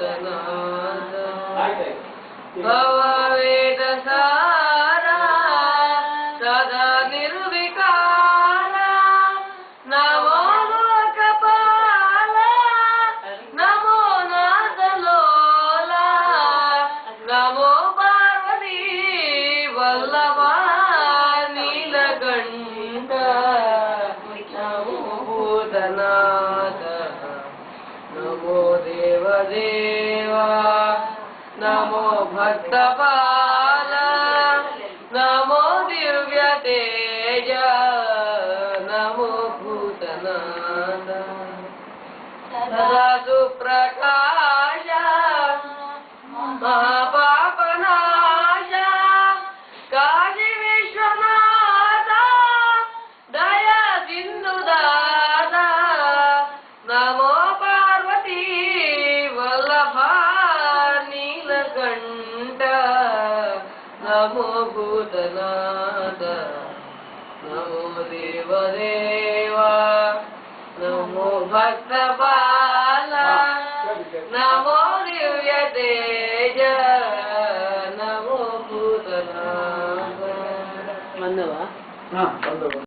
ಭೂತನಾಥ ಭವವೇದ ಸಾರ ಸದಾ ನಿರ್ವಿಕಾರ ನಮೋ ಲೋಕಪಾಲ ನಮೋ ಪಾರ್ವತಿ ವಲ್ಲಭ ನೀಲಗಂಡ ನಮೋ ನಮೋ ದೇವ नमो भक्तपाल नमो दिव्यतेज नमो भूतनाथ। सदा सुप्रक నమో భూతనాథ నమో దేవదేవా నమో భక్త బాల నమో దివ్య తేజ నమో భూతనాథ వందవా